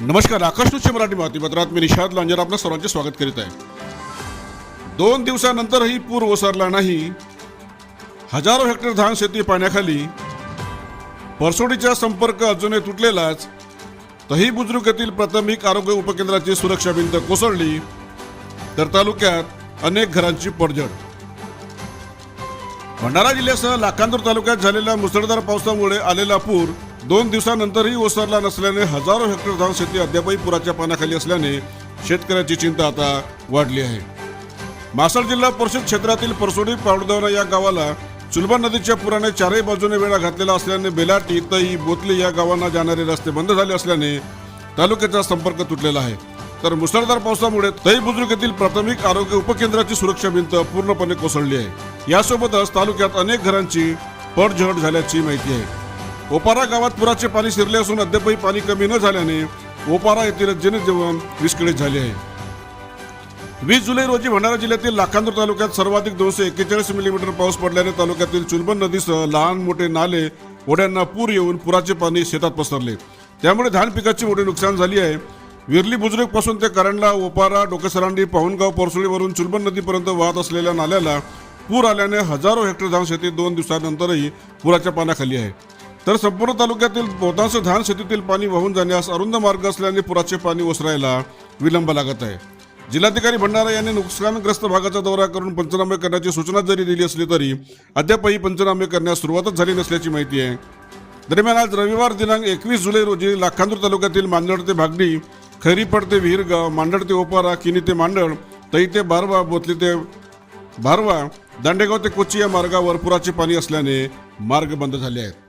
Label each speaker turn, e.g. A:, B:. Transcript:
A: नमस्कार आकाश न्यूजच्या मराठी बातमीपत्रात मी निषाद लांजर आपलं सर्वांचे स्वागत करीत आहे. दोन दिवसानंतरही पूर ओसरला नाही. हजारो हेक्टर धान शेती पाण्याखाली. परसोडीचा संपर्क अजूनही तुटलेलाच. तही बुजुर्ग येथील प्राथमिक आरोग्य उपकेंद्राची सुरक्षा भिंत कोसळली तर तालुक्यात अनेक घरांची पडझड. भंडारा जिल्ह्यासह लाखांदूर तालुक्यात झालेल्या मुसळधार पावसामुळे आलेला पूर दोन दिवसानंतरही ओसरला नसल्याने हजारो हेक्टर धान शेती अद्यापही पुराच्या पाण्याखाली असल्याने शेतकऱ्याची चिंता आता वाढली आहे. मासळ जिल्हा परिषद क्षेत्रातील परसोडी पावडदवना या गावाला चुलबा नदीच्या पुराने चारही बाजूने वेळा घातलेला असल्याने बेलाटी तई बोतली या गावांना जाणारे रस्ते बंद झाले असल्याने तालुक्याचा संपर्क तुटलेला आहे. तर मुसळधार पावसामुळे तई बुजुर्ग येथील प्राथमिक आरोग्य उपकेंद्राची सुरक्षा भिंत पूर्णपणे कोसळली आहे. यासोबतच तालुक्यात अनेक घरांची पडझड झाल्याची माहिती आहे. ओपारा गावात पुराचे पाणी शिरले असून अद्यापही पाणी कमी न झाल्याने ओपारा येथील जनजीवन विस्कळीत झाले आहे. वीस जुलै रोजी भंडारा जिल्ह्यातील लाखांदूर तालुक्यात सर्वाधिक दोनशे एक्केचाळीस मिलीमीटर पाऊस पडल्याने तालुक्यातील चुलबन नदीसह लहान मोठे नाले ओढ्यांना पूर येऊन पुराचे पाणी शेतात पसरले. त्यामुळे धान पिकाचे मोठे नुकसान झाली आहे. विरली बुजुर्गपासून ते करंडला ओपारा डोकेसरांडी पाहुणगाव परसुळीवरून चुलबन नदीपर्यंत वाहत असलेल्या नाल्याला पूर आल्याने हजारो हेक्टर धान शेती दोन दिवसानंतरही पुराच्या पाण्याखाली आहे. तर संपूर्ण तालुक्यातील बहुतांश धान शेतीतील पाणी वाहून जाण्यास अरुंद मार्ग असल्याने पुराचे पाणी ओसरायला विलंब लागत आहे. जिल्हाधिकारी भंडारा यांनी नुकसानग्रस्त भागाचा दौरा करून पंचनामे करण्याची सूचना जरी दिली असली तरी अद्यापही पंचनामे करण्यास सुरुवातच झाली नसल्याची माहिती आहे. दरम्यान आज रविवार दिनांक एकवीस जुलै रोजी लाखांदूर तालुक्यातील मांडळ ते भागडी खैरीपड ते विहिरगाव मांडळ ते ओपारा किनी ते मांडळ तई ते बारवा बोतली ते भारवा दांडेगाव ते कोची या मार्गावर पुराचे पाणी असल्याने मार्ग बंद झाले आहेत.